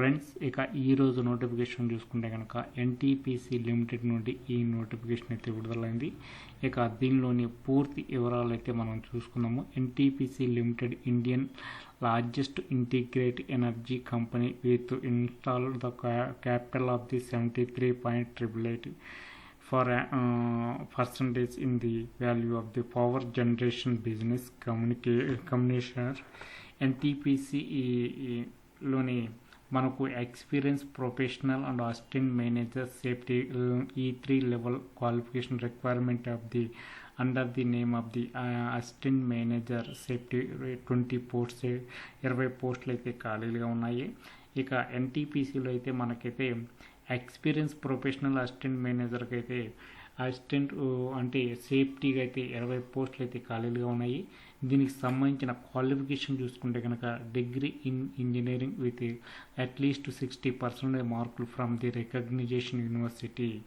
Friends ఇక ఈరోజు notification చూసుకుంటే కనుక ఎన్టీపీసీ లిమిటెడ్ నుండి ఈ నోటిఫికేషన్ అయితే విడుదలైంది. ఇక దీనిలోని పూర్తి వివరాలు అయితే మనం చూసుకుందాము. NTPC limited Indian largest integrate energy company with install the capital of the seventy three point triple eight for percentage in the value of the power generation business కమ్యూనికే communication NTPC లోని మనకు experience professional and assistant manager safety E three level qualification requirement of the under the name of the assistant manager safety twenty post ఇరవై పోస్టులు అయితే ఖాళీలుగా ఉన్నాయి. ఇక ఎన్టీపీసీలో అయితే మనకైతే experience professional assistant మేనేజర్కి అయితే అసిస్టెంట్ అంటే సేఫ్టీగా అయితే ఇరవై పోస్టులు అయితే ఖాళీలుగా ఉన్నాయి. దీనికి సంబంధించిన క్వాలిఫికేషన్ చూసుకుంటే కనుక degree in engineering with at least sixty percent మార్కులు from the recognition university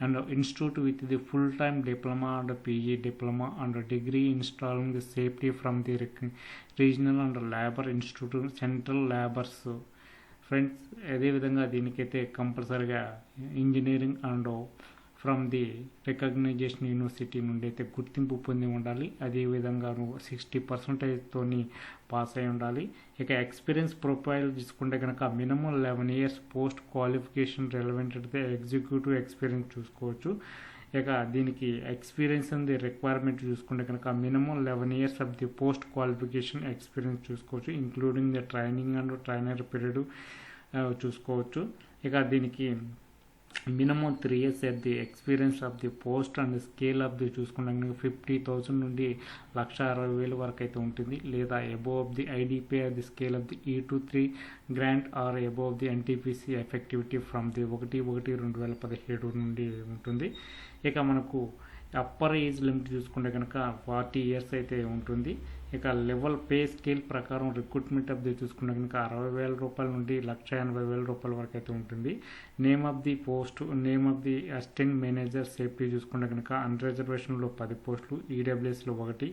and institute with the full time diploma and PG diploma and degree installing the safety from the regional and labour institute central labours friends అదేవిధంగా దీనికైతే కంపల్సరీగా engineering and from the recognition university నుండి అయితే గుర్తింపు పొంది ఉండాలి. అదేవిధంగా నువ్వు సిక్స్టీ పర్సెంటేజ్తో పాస్ అయి ఉండాలి. ఇక ఎక్స్పీరియన్స్ ప్రొఫైల్ తీసుకుంటే కనుక minimum eleven years post qualification relevant అయితే ఎగ్జిక్యూటివ్ ఎక్స్పీరియన్స్ చూసుకోవచ్చు. ఇక దీనికి ఎక్స్పీరియన్స్ అంది రిక్వైర్మెంట్ చూసుకుంటే కనుక minimum eleven years of the post qualification experience చూసుకోవచ్చు. Including the training and trainer period చూసుకోవచ్చు. ఇక దీనికి minimum three years at the experience of the post and scale of the చూసుకున్నాక fifty thousand నుండి లక్ష అరవై వేల వరకు అయితే ఉంటుంది. లేదా above of the IDP of the scale of the E two three grant or above the NTPC effectivity from the ఒకటి ఒకటి రెండు వేల పదిహేడు నుండి ఉంటుంది. ఇక మనకు అప్పర్ ఏజ్ లిమిట్ చూసుకుంటే కనుక ఫార్టీ ఇయర్స్ అయితే ఉంటుంది. ఇక లెవెల్ పే స్కేల్ ప్రకారం రిక్రూట్మెంట్ ఆఫ్ ది కనుక అరవై వేల రూపాయల నుండి లక్ష ఎనభై వేల రూపాయల వరకు అయితే ఉంటుంది. Name of the post name of the assistant manager safety చూసుకున్న కనుక అన్ రిజర్వేషన్లో పది పోస్టులు ఈడబ్ల్యూఎస్లో ఒకటి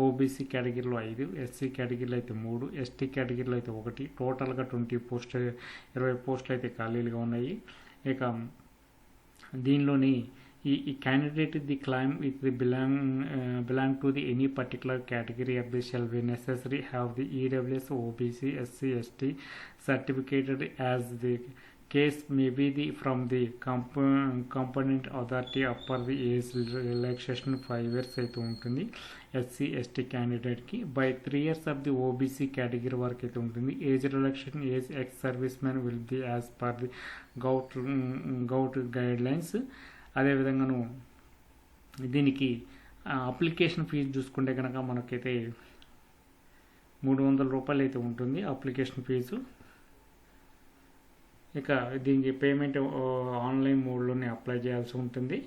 ఓబీసీ కేటగిరీలో ఐదు ఎస్సీ కేటగిరీలో అయితే మూడు ఎస్టీ కేటగిరీలో అయితే ఒకటి టోటల్గా ట్వంటీ పోస్ట్ ఇరవై పోస్టులు అయితే ఖాళీలుగా ఉన్నాయి. ఇక దీనిలోని ఈ ఈ candidate the claim with the belong belong to the any particular category of the shall be necessary have the EWS OBC SC ST certificated as the case may be the from the comp component authority upper the age relaxation five years అయితే ఉంటుంది SC ST క్యాండిడేట్కి by three years of the OBC category వరకు అయితే ఉంటుంది age relaxation age ex service man will be as per the govt govt guidelines అదేవిధంగాను దీనికి application fee చూసుకుంటే కనుక మనకైతే మూడు వందల రూపాయలు అయితే ఉంటుంది అప్లికేషన్ ఫీజు ఇక దీనికి పేమెంట్ ఆన్లైన్ మోడ్లోనే అప్లై చేయాల్సి ఉంటుంది.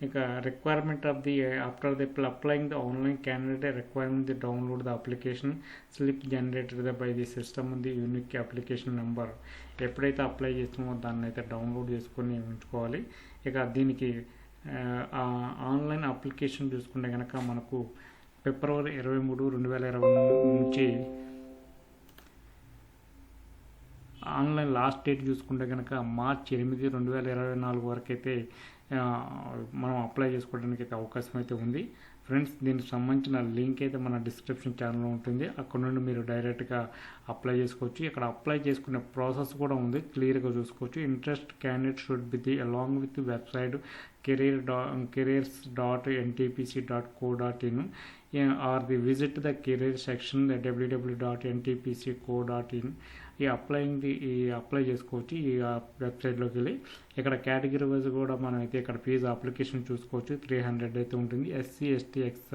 ఇక requirement of the after the applying the online candidate requirement the download the application slip generated the by the system ఉంది యూనిక్ అప్లికేషన్ నెంబర్ ఎప్పుడైతే అప్లై చేస్తామో దాన్ని అయితే డౌన్లోడ్ చేసుకొని ఉంచుకోవాలి. ఇక దీనికి uh, ఆన్లైన్ అప్లికేషన్ చూసుకుంటే కనుక మనకు ఫిబ్రవరి ఇరవై మూడు రెండు వేల ఇరవై నుంచి ఆన్లైన్ లాస్ట్ డేట్ చూసుకుంటే కనుక మార్చ్ ఎనిమిది రెండు వేల ఇరవై నాలుగు వరకు అయితే మనం అప్లై చేసుకోవడానికి అయితే అవకాశం అయితే ఉంది. ఫ్రెండ్స్ దీనికి సంబంధించిన లింక్ అయితే మన డిస్క్రిప్షన్ ఛానల్లో ఉంటుంది. అక్కడ నుండి మీరు డైరెక్ట్గా అప్లై చేసుకోవచ్చు. ఇక్కడ అప్లై చేసుకునే ప్రాసెస్ కూడా ఉంది. క్లియర్గా చూసుకోవచ్చు. Interest candidate should be the along with website career డా careers dot NTPC dot co dot in or the visit the career section W W dot NTPC co dot in. ఈ applying the ఈ apply చేసుకోవచ్చు ఈ వెబ్సైట్లోకి వెళ్ళి. ఇక్కడ category wise కూడా మనం అయితే ఇక్కడ ఫీజు అప్లికేషన్ చూసుకోవచ్చు. త్రీ హండ్రెడ్ అయితే ఉంటుంది. SC ST ex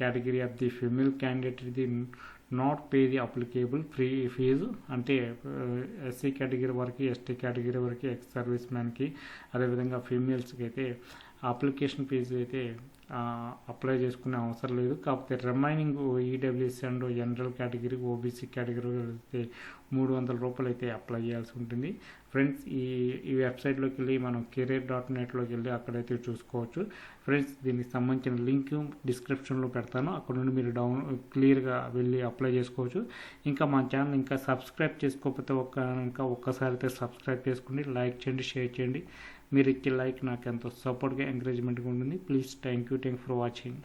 category of the female candidate the not pay the applicable free fees అంటే uh, ఎస్సీ కేటగిరీ వరకు ఎస్టీ కేటగిరీ వరకు ఎక్స్ సర్వీస్ మ్యాన్కి అదేవిధంగా ఫీమేల్స్కి అయితే అప్లికేషన్ ఫీజు అయితే అప్లై చేసుకునే అవసరం లేదు. కాకపోతే remaining EWS and general category OBC category మూడు వందల రూపాయలు అయితే అప్లై చేయాల్సి ఉంటుంది. ఫ్రెండ్స్ ఈ ఈ వెబ్సైట్లోకి వెళ్ళి మనం కెరీర్ డాట్ నెట్లోకి వెళ్ళి అక్కడైతే చూసుకోవచ్చు. ఫ్రెండ్స్ దీనికి సంబంధించిన లింక్ డిస్క్రిప్షన్లో పెడతాను. అక్కడ నుండి మీరు డౌన్ క్లియర్గా వెళ్ళి అప్లై చేసుకోవచ్చు. ఇంకా మా ఛానల్ ఇంకా సబ్స్క్రైబ్ చేసుకోకపోతే ఒక్క ఇంకా ఒక్కసారి అయితే సబ్స్క్రైబ్ చేసుకోండి. లైక్ చేయండి షేర్ చేయండి. మీరు ఇచ్చే లైక్ నాకు ఎంతో సపోర్ట్గా ఎంకరేజ్మెంట్గా ఉంటుంది. Please thank you thank for watching